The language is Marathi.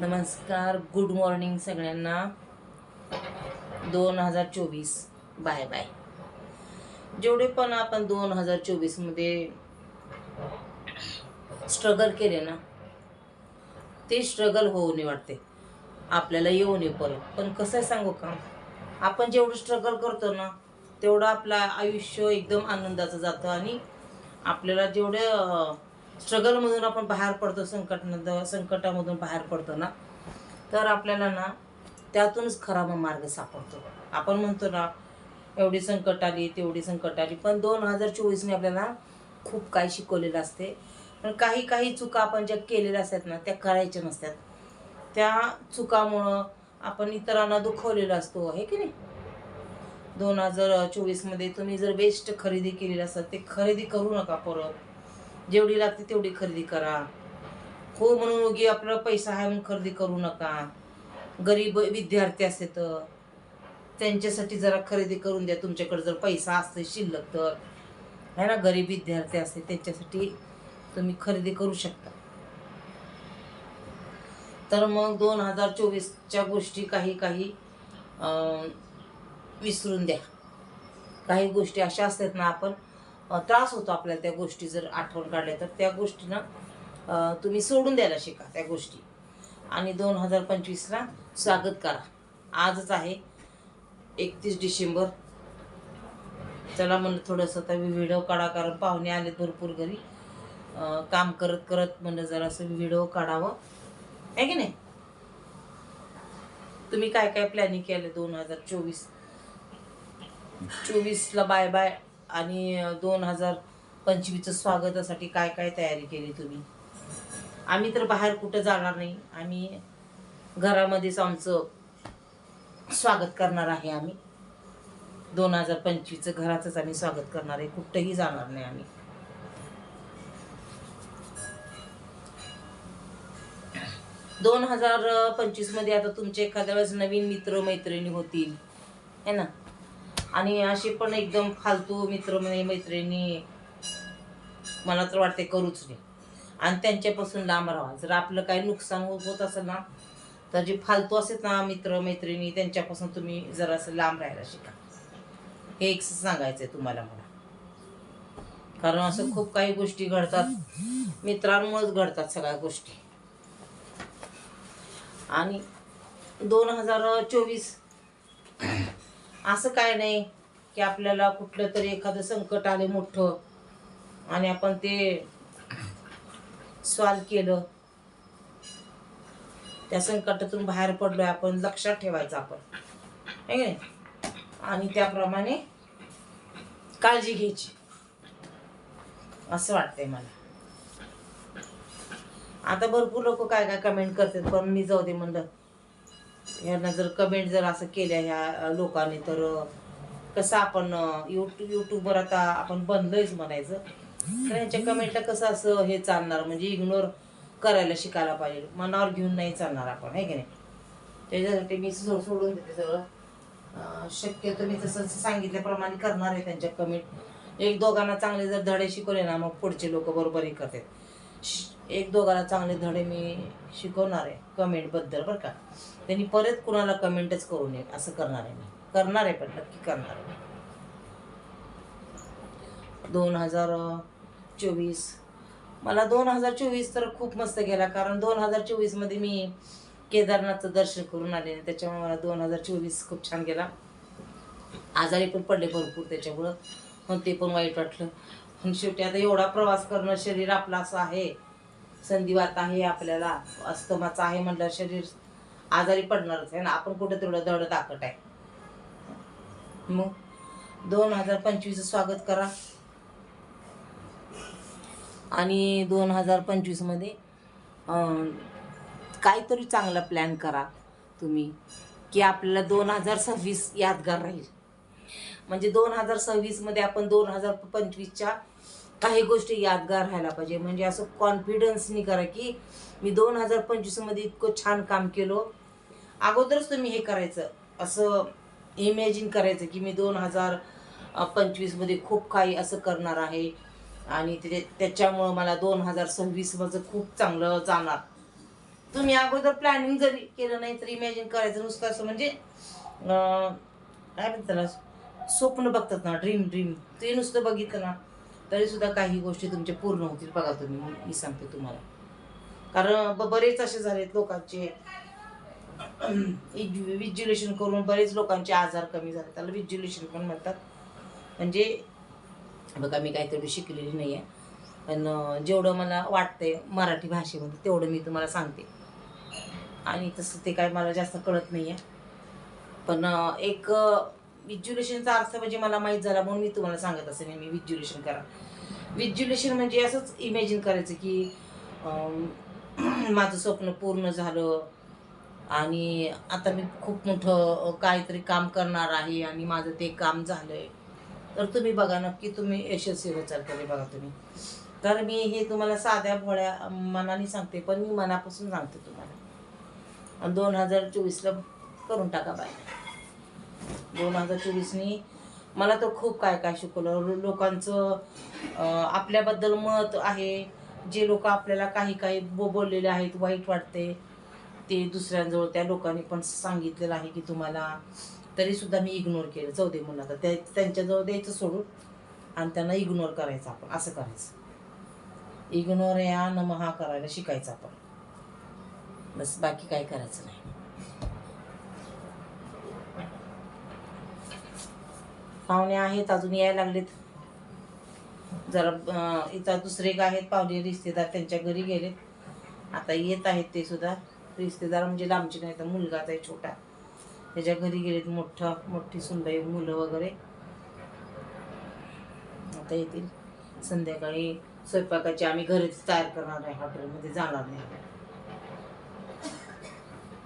नमस्कार गुड मॉर्निंग सगळ्यांना. दोन हजार चोवीस. बाय बाय जेवढे पण आपण दोन हजार चोवीसमध्ये स्ट्रगल केले ना ते स्ट्रगल होऊ नये वाटते. आपल्याला येऊ नये परत. पण कसं आहे सांगू का? आपण जेवढं स्ट्रगल करतो ना तेवढं आपलं आयुष्य एकदम आनंदाचं जातं आणि आपल्याला जेवढं स्ट्रगलमधून आपण बाहेर पडतो संकट संकटामधून बाहेर पडतो ना तर आपल्याला ना त्यातूनच खरा मग मार्ग सापडतो. आपण म्हणतो ना एवढी संकट आली तेवढी संकट आली पण दोन हजार चोवीसने आपल्याला खूप काही शिकवलेलं असते. पण काही काही चुका आपण ज्या केलेल्या असतात ना त्या करायच्या नसतात. त्या चुकामुळं आपण इतरांना दुखवलेलं असतो हे की नाही? दोन हजार चोवीसमध्ये तुम्ही जर बेस्ट खरेदी केलेली असतात ते खरेदी करू नका परत. जेवढी लागते तेवढी खरेदी करा. हो म्हणून उगी आपला पैसा आहे म्हणून खरेदी करू नका. गरीब विद्यार्थी असते तर. त्यांच्यासाठी जरा खरेदी करून द्या. तुमच्याकडे जर पैसा असते शिल्लक तर. है ना? गरीब विद्यार्थी असते त्यांच्यासाठी तुम्ही खरेदी करू शकता. तर मग दोन हजार चोवीसच्या गोष्टी काही काही विसरून द्या. काही गोष्टी अशा असतात ना आपण त्रास होतो आपल्याला त्या गोष्टी जर आठवण काढल्या तर. त्या गोष्टीनं तुम्ही सोडून द्यायला शिका त्या गोष्टी. आणि दोन हजार पंचवीसला स्वागत करा. आजच आहे एकतीस डिसेंबर. चला म्हणलं थोडंसं आता व्हिडिओ काढा कारण पाहुणे आले भरपूर घरी. काम करत करत म्हणलं जरासं व्हिडिओ काढावं. आहे की नाही? तुम्ही काय काय प्लॅनिंग केलं दोन हजार चोवीस? चोवीसला बाय बाय आणि दोन हजार पंचवीसचं स्वागतासाठी काय काय तयारी केली तुम्ही? आम्ही तर बाहेर कुठं जाणार नाही. आम्ही घरामध्येच आमचं स्वागत करणार आहे आम्ही. दोन हजार पंचवीसचं घरातच आम्ही स्वागत करणार आहे. कुठंही जाणार नाही आम्ही. दोन हजार पंचवीसमध्ये आता तुमचे एखाद्या वेळेस नवीन मित्र मैत्रिणी होतील. है ना? आणि असे पण एकदम फालतू मित्र मैत्रिणी मला तर वाटते करूच नाही. आणि त्यांच्यापासून लांब राहा. जर आपलं काही नुकसान होत होत असेल ना तर जे फालतू असेल ना मित्र मैत्रिणी त्यांच्यापासून तुम्ही जरासं लांब राहायला शिका. हे एक सांगायचं आहे तुम्हाला मला. कारण असं खूप काही गोष्टी घडतात. मित्रांमुळेच घडतात सगळ्या गोष्टी. आणि दोन हजार चोवीस असं काय नाही की आपल्याला कुठलं तरी एखादं संकट आले मोठं आणि आपण ते सॉल्व केलं. त्या संकटातून बाहेर पडलोय आपण लक्षात ठेवायचं आपण. है की नाही? आणि त्याप्रमाणे काळजी घ्यायची. असं वाटतंय मला. आता भरपूर लोक काय काय कमेंट करतात पण मी जाऊ दे म्हणलं. ह्यांना जर कमेंट जर असं केल्या ह्या लोकांनी तर कसं आपण युट्यूब युट्यूबवर आता आपण बनलोयच म्हणायचं. तर ह्यांच्या कमेंटला कसं असं हे चालणार? म्हणजे इग्नोर करायला शिकायला पाहिजे. मनावर घेऊन नाही चालणार आपण आहे की नाही? त्याच्यासाठी मी सो- सोडून देते सगळं. शक्यतो मी तसं सांगितल्याप्रमाणे करणार आहे त्यांच्या कमेंट एक दोघांना चांगले जर धडे शिकवले ना मग पुढचे लोक बरोबरही करतात. एक दोघाला चांगले धडे मी शिकवणार आहे कमेंटबद्दल बरं का. त्यांनी परत कुणाला कमेंटच करू नये असं करणार आहे मी. करणार आहे पण नक्की करणार आहे दोन हजार चोवीस. मला दोन हजार चोवीस तर खूप मस्त गेला कारण दोन हजार चोवीसमध्ये मी केदारनाथचं दर्शन करून आले त्याच्यामुळे मला दोन हजार चोवीस खूप छान गेला. आजारी पण पडले भरपूर त्याच्यामुळं. पण ते पण वाईट वाटलं. शेवटी आता एवढा प्रवास करणं शरीर आपलं असं आहे. संधिवात आहे आपल्याला. अस्तमाचं आहे म्हटलं शरीर आजारी पडणारच आहे ना. आपण कुठं तेवढं दडं दाखट आहे. मग दोन हजार पंचवीसचं स्वागत करा. आणि दोन हजार पंचवीसमध्ये काहीतरी चांगला प्लॅन करा तुम्ही की आपल्याला दोन हजार सव्वीस यादगार राहील. म्हणजे दोन हजार सव्वीसमध्ये आपण दोन हजार पंचवीसच्या काही गोष्टी यादगार राहायला पाहिजे. म्हणजे असं कॉन्फिडन्सनी करा की मी दोन हजार पंचवीसमध्ये इतकं छान काम केलो. अगोदरच तुम्ही हे करायचं. असं इमॅजिन करायचं की मी दोन हजार पंचवीसमध्ये खूप काही असं करणार आहे. आणि ते त्याच्यामुळं मला दोन हजार सव्वीस माझं खूप चांगलं जाणार. तुम्ही अगोदर प्लॅनिंग जरी केलं नाही तर इमॅजिन करायचं. नुसतं असं म्हणजे काय म्हणतात त्याला? स्वप्न बघतात ना ड्रीम ड्रीम ते नुसतं बघितलं ना. तरी सुद्धा काही गोष्टी तुमच्या पूर्ण होतील बघा तुम्ही मी- मी सांगते तुम्हाला. कारण ब- बरेच असे झालेत लोकांचे. विज्युलेशन करून बरेच लोकांचे आजार कमी झाले. त्याला विज्युलेशन पण म्हणतात. म्हणजे बघा मी काही तेवढी शिकलेली नाही आहे पण जेवढं मला वाटतंय मराठी भाषेमध्ये तेवढं मी तुम्हाला सांगते. आणि तसं ते काय मला जास्त कळत नाही आहे पण एक विज्युलेशनचा अर्थ म्हणजे मला माहीत झाला म्हणून मी तुम्हाला सांगत असेल नेहमी विज्युलेशन करा. विज्युलेशन म्हणजे असंच इमॅजिन करायचं की माझं स्वप्न पूर्ण झालं आणि आता मी खूप मोठं काहीतरी काम करणार आहे आणि माझं ते काम झालंय. तर तुम्ही बघा नक्की तुम्ही यशस्वी होचाल कधी बघा तुम्ही. तर मी हे तुम्हाला साध्या भोळ्या मनाने सांगते पण मी मनापासून सांगते तुम्हाला. दोन हजार चोवीसला करून टाका बाय दोन हजार चोवीसनी मला तर खूप काय काय शिकवलं. लोकांचं आपल्याबद्दल मत आहे. जे लोक आपल्याला काही काही बो बोललेले आहेत वाईट वाटते ते दुसऱ्यांजवळ त्या लोकांनी पण सांगितलेलं आहे की तुम्हाला तरीसुद्धा मी इग्नोर केलं. जाऊ दे म्हणून आता त्या त्यांच्याजवळ द्यायचं सोडून आणि त्यांना इग्नोर करायचं आपण असं करायचं. इग्नोर या न हा करायला शिकायचं आपण. बस बाकी काय करायचं नाही. पाहुणे आहेत अजून यायला लागलेत. जरा इथं दुसरे एक आहेत पाहुणे रिश्तेदार त्यांच्या घरी गेलेत आता येत आहेत ते सुद्धा. रिश्तेदार म्हणजे लांबचे नाही तर मुलगाच आहे छोटा. त्याच्या घरी गेलेत मोठं मोठी सुनबाई मुलं वगैरे. आता येतील. संध्याकाळी स्वयंपाकाची आम्ही घरीच तयार करणार आहे हॉटेलमध्ये जाणार नाही.